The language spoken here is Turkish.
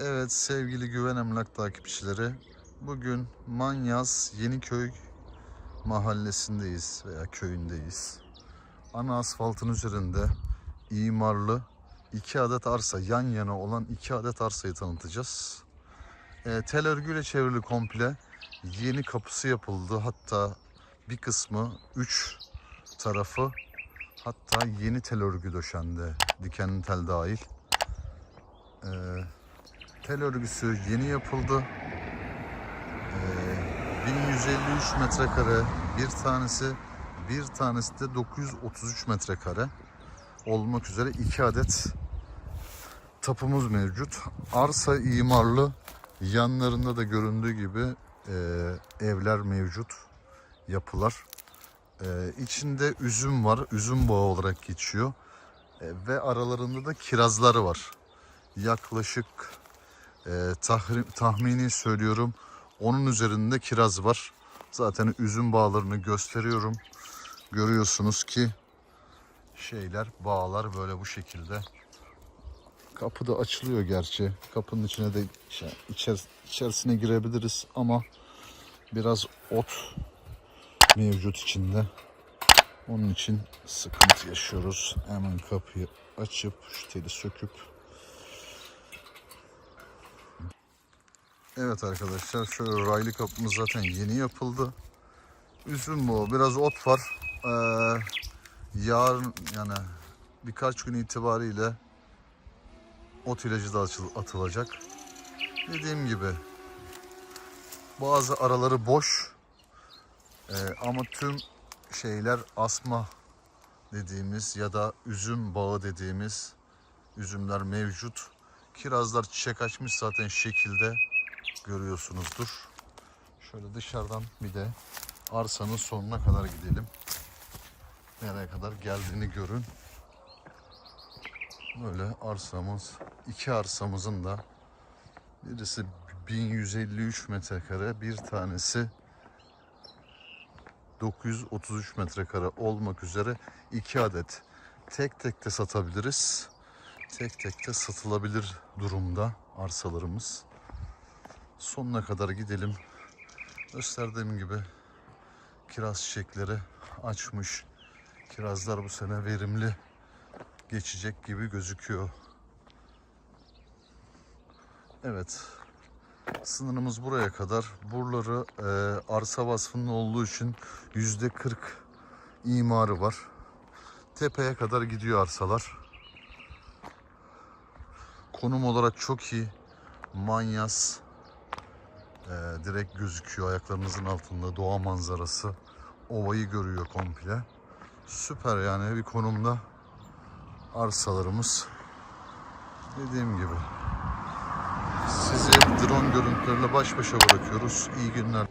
Evet sevgili Güven Emlak takipçileri. Bugün Manyas Yeniköy mahallesindeyiz veya köyündeyiz. Ana asfaltın üzerinde imarlı iki adet arsa yan yana olan iki adet arsayı tanıtacağız. E, tel örgüyle çevrili komple yeni kapısı yapıldı. Hatta bir kısmı üç tarafı hatta yeni tel örgü döşendi. Dikenli tel dahil. E, Tel örgüsü yeni yapıldı. Ee, 1153 metrekare bir tanesi, bir tanesi de 933 metrekare olmak üzere iki adet tapumuz mevcut. Arsa imarlı, yanlarında da göründüğü gibi e, evler mevcut, yapılar. E, içinde üzüm var, üzüm bağı olarak geçiyor. E, ve aralarında da kirazları var. Yaklaşık e, tahri- tahmini söylüyorum. Onun üzerinde kiraz var. Zaten üzüm bağlarını gösteriyorum. Görüyorsunuz ki şeyler, bağlar böyle bu şekilde. Kapı da açılıyor gerçi. Kapının içine de içer, içerisine girebiliriz ama biraz ot mevcut içinde. Onun için sıkıntı yaşıyoruz. Hemen kapıyı açıp şu teli söküp Evet arkadaşlar şöyle raylı kapımız zaten yeni yapıldı. Üzüm bu. Biraz ot var. Ee, yarın yani birkaç gün itibariyle ot ilacı da atılacak. Dediğim gibi bazı araları boş Ee, ama tüm şeyler asma dediğimiz ya da üzüm bağı dediğimiz üzümler mevcut. Kirazlar çiçek açmış zaten şekilde görüyorsunuzdur. Şöyle dışarıdan bir de arsanın sonuna kadar gidelim. Nereye kadar geldiğini görün. Böyle arsamız, iki arsamızın da birisi 1153 metrekare, bir tanesi 933 metrekare olmak üzere iki adet. Tek tek de satabiliriz. Tek tek de satılabilir durumda arsalarımız sonuna kadar gidelim. Gösterdiğim gibi kiraz çiçekleri açmış. Kirazlar bu sene verimli geçecek gibi gözüküyor. Evet. Sınırımız buraya kadar. Buraları e, arsa vasfının olduğu için yüzde 40 imarı var. Tepeye kadar gidiyor arsalar. Konum olarak çok iyi. Manyas, ee, direkt gözüküyor ayaklarınızın altında doğa manzarası. Ovayı görüyor komple. Süper yani bir konumda arsalarımız. Dediğim gibi sizi drone görüntülerle baş başa bırakıyoruz. İyi günler.